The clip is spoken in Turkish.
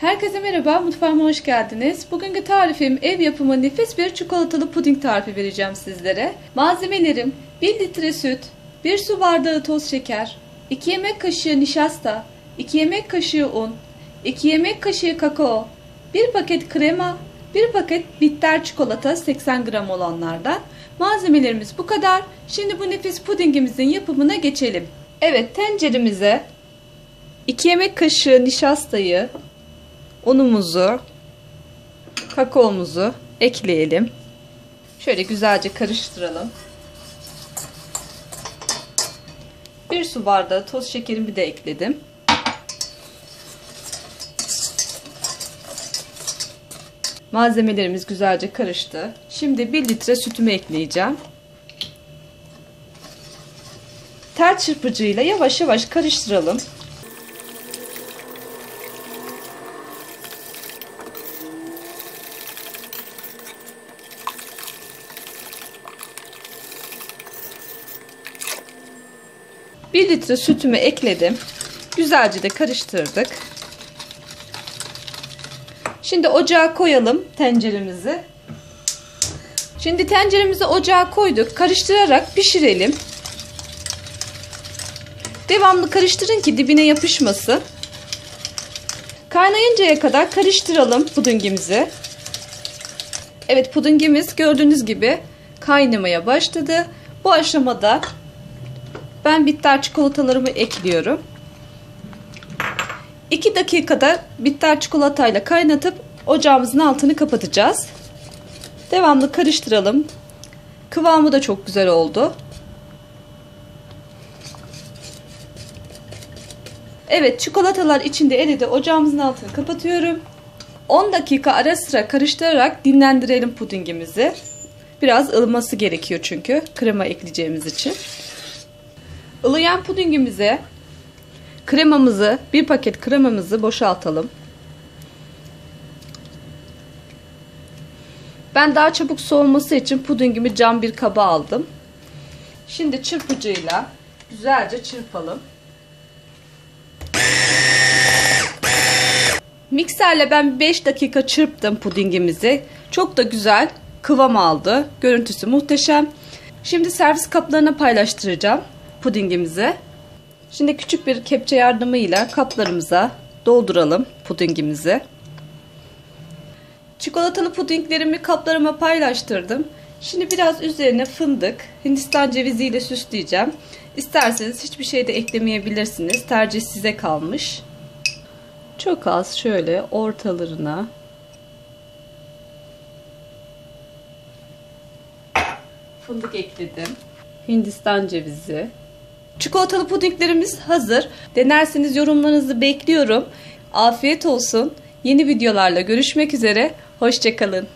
Herkese merhaba, mutfağıma hoş geldiniz. Bugünkü tarifim ev yapımı nefis bir çikolatalı puding tarifi vereceğim sizlere. Malzemelerim 1 litre süt, 1 su bardağı toz şeker, 2 yemek kaşığı nişasta, 2 yemek kaşığı un, 2 yemek kaşığı kakao, 1 paket krema, 1 paket bitter çikolata 80 gram olanlardan. Malzemelerimiz bu kadar. Şimdi bu nefis pudingimizin yapımına geçelim. Evet tenceremize 2 yemek kaşığı nişastayı, unumuzu, kakaomuzu ekleyelim. Şöyle güzelce karıştıralım. Bir su bardağı toz şekerimi de ekledim. Malzemelerimiz güzelce karıştı. Şimdi 1 litre sütümü ekleyeceğim. Tel çırpıcıyla yavaş yavaş karıştıralım. Bir litre sütümü ekledim. Güzelce de karıştırdık. Şimdi ocağa koyalım tenceremizi. Şimdi tenceremizi ocağa koyduk. Karıştırarak pişirelim. Devamlı karıştırın ki dibine yapışmasın. Kaynayıncaya kadar karıştıralım pudingimizi. Evet pudingimiz gördüğünüz gibi kaynamaya başladı. Bu aşamada ben bitter çikolatalarımı ekliyorum. 2 dakikada bitter çikolatayla kaynatıp ocağımızın altını kapatacağız. Devamlı karıştıralım. Kıvamı da çok güzel oldu. Evet çikolatalar içinde eridi. Ocağımızın altını kapatıyorum. 10 dakika ara sıra karıştırarak dinlendirelim pudingimizi. Biraz ılıması gerekiyor çünkü krema ekleyeceğimiz için. Ilıyan pudingimize kremamızı, bir paket kremamızı boşaltalım. Ben daha çabuk soğuması için pudingimi cam bir kaba aldım. Şimdi çırpıcıyla güzelce çırpalım. Mikserle ben 5 dakika çırptım pudingimizi. Çok da güzel kıvam aldı. Görüntüsü muhteşem. Şimdi servis kaplarına paylaştıracağım pudingimizi. Şimdi küçük bir kepçe yardımıyla kaplarımıza dolduralım pudingimizi. Çikolatalı pudinglerimi kaplarıma paylaştırdım. Şimdi biraz üzerine fındık, hindistan ceviziyle süsleyeceğim. İsterseniz hiçbir şey de eklemeyebilirsiniz. Tercih size kalmış. Çok az şöyle ortalarına fındık ekledim. Hindistan cevizi. Çikolatalı pudinglerimiz hazır. Denerseniz yorumlarınızı bekliyorum. Afiyet olsun. Yeni videolarla görüşmek üzere. Hoşçakalın.